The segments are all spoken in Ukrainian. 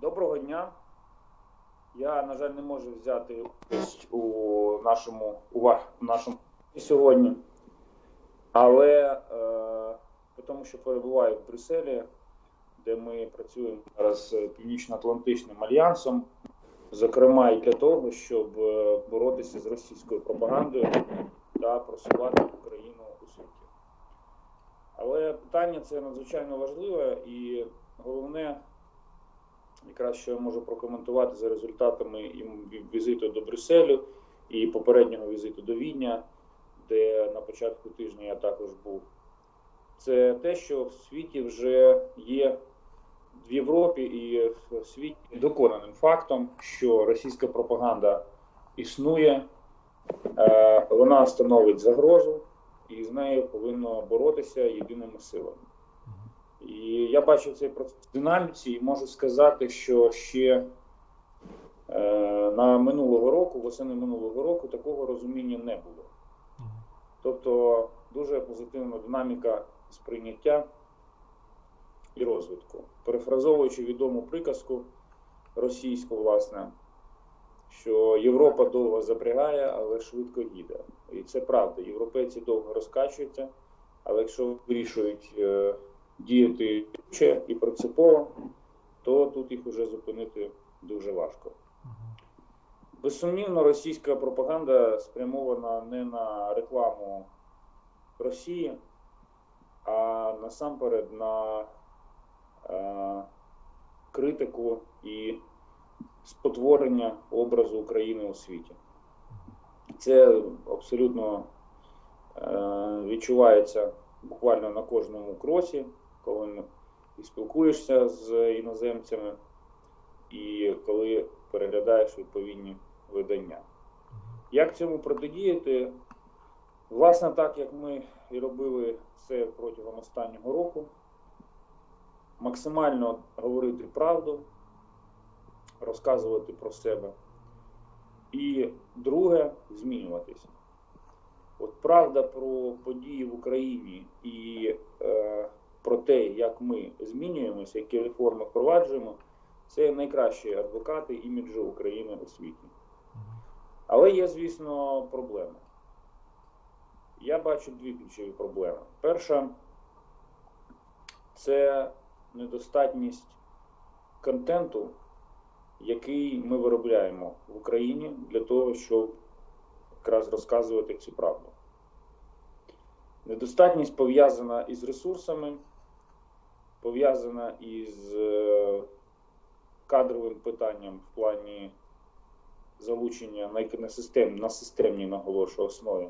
Доброго дня. Я, на жаль, не можу взяти участь у нашому у ва- в нашому сьогодні, але е, тому що перебуваю в Брюсселі, де ми працюємо зараз з Північно-Атлантичним альянсом, зокрема і для того, щоб е, боротися з російською пропагандою та просувати Україну у світі. Але питання це надзвичайно важливе і головне, якраз що я можу прокоментувати за результатами і візиту до Брюсселю і попереднього візиту до Відня, де на початку тижня я також був. Це те, що в світі вже є в Європі і в світі доконаним фактом, що російська пропаганда існує, е, вона становить загрозу, і з нею повинно боротися єдиними силами. І я бачив цей процес динаміці і можу сказати, що ще е, на минулого року, восени минулого року, такого розуміння не було. Тобто дуже позитивна динаміка сприйняття і розвитку. Перефразовуючи відому приказку російську, власне, що Європа довго запрягає, але швидко їде. І це правда. Європейці довго розкачуються, але якщо вирішують е, діяти ще і принципово, то тут їх уже зупинити дуже важко. Безсумнівно, російська пропаганда спрямована не на рекламу Росії, а насамперед на е, критику і спотворення образу України у світі. Це абсолютно е, відчувається буквально на кожному кроці, коли і спілкуєшся з іноземцями, і коли переглядаєш відповідні видання. Як цьому протидіяти? Власне, так як ми і робили це протягом останнього року, максимально говорити правду, розказувати про себе. І друге змінюватися. От правда про події в Україні і е, про те, як ми змінюємося, які реформи впроваджуємо, це найкращі адвокати іміджу України у світі. Але є, звісно, проблеми. Я бачу дві ключові проблеми. Перша це недостатність контенту, який ми виробляємо в Україні для того, щоб якраз розказувати цю правду. Недостатність пов'язана із ресурсами, пов'язана із е, кадровим питанням в плані залучення на, систем, на системній наголошую основі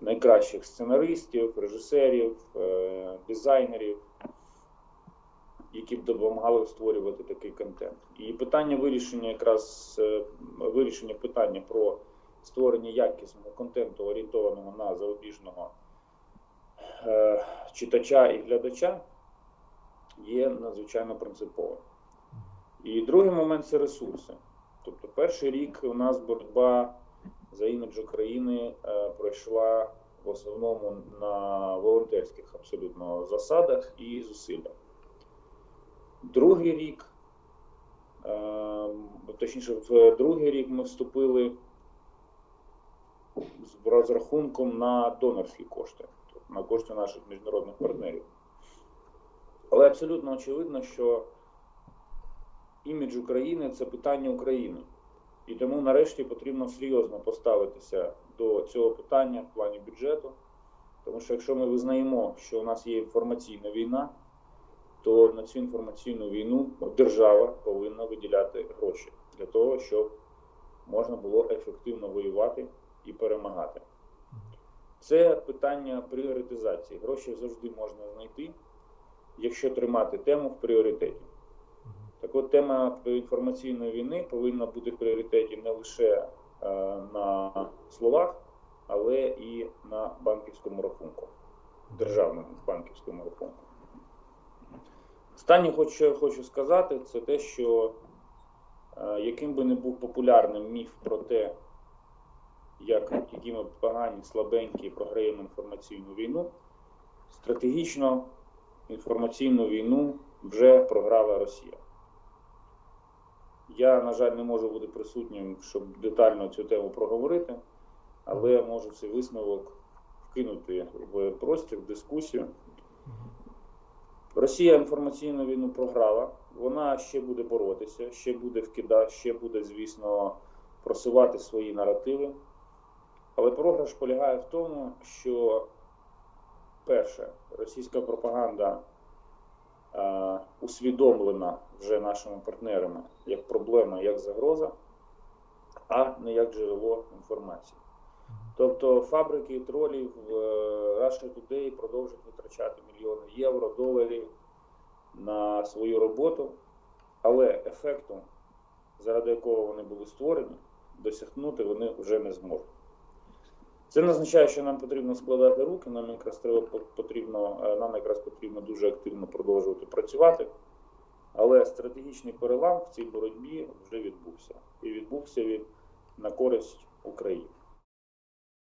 найкращих сценаристів, режисерів, е, дизайнерів, які б допомагали створювати такий контент. І питання вирішення, якраз е, вирішення питання про створення якісного контенту, орієнтованого на зарубіжного читача і глядача, є надзвичайно принциповим. І другий момент це ресурси. Тобто, перший рік у нас боротьба за імідж України е, пройшла в основному на волонтерських абсолютно засадах і зусиллях. Другий рік, е, точніше, в другий рік ми вступили з розрахунком на донорські кошти, тобто на кошти наших міжнародних партнерів. Але абсолютно очевидно, що імідж України це питання України. І тому нарешті потрібно серйозно поставитися до цього питання в плані бюджету. Тому що якщо ми визнаємо, що у нас є інформаційна війна, то на цю інформаційну війну держава повинна виділяти гроші для того, щоб можна було ефективно воювати і перемагати. Це питання пріоритизації. Гроші завжди можна знайти, якщо тримати тему в пріоритеті. Так от тема інформаційної війни повинна бути в пріоритеті не лише е, на словах, але і на банківському рахунку, державному банківському рахунку. Останнє, хочу, хочу сказати, це те, що е, яким би не був популярним міф про те, як які ми погані, слабенькі програємо інформаційну війну, стратегічно інформаційну війну вже програла Росія. Я, на жаль, не можу бути присутнім, щоб детально цю тему проговорити, але можу цей висновок вкинути в простір, в дискусію. Росія інформаційну війну програла. Вона ще буде боротися, ще буде вкидати, ще буде, звісно, просувати свої наративи. Але програш полягає в тому, що перше, російська пропаганда е, усвідомлена вже нашими партнерами як проблема, як загроза, а не як джерело інформації. Тобто фабрики тролів Russia Today продовжують витрачати мільйони євро, доларів на свою роботу, але ефекту, заради якого вони були створені, досягнути вони вже не зможуть. Це не означає, що нам потрібно складати руки, нам якраз треба потрібно, е, нам якраз потрібно дуже активно продовжувати працювати. Але стратегічний перелам в цій боротьбі вже відбувся. І відбувся він на користь України.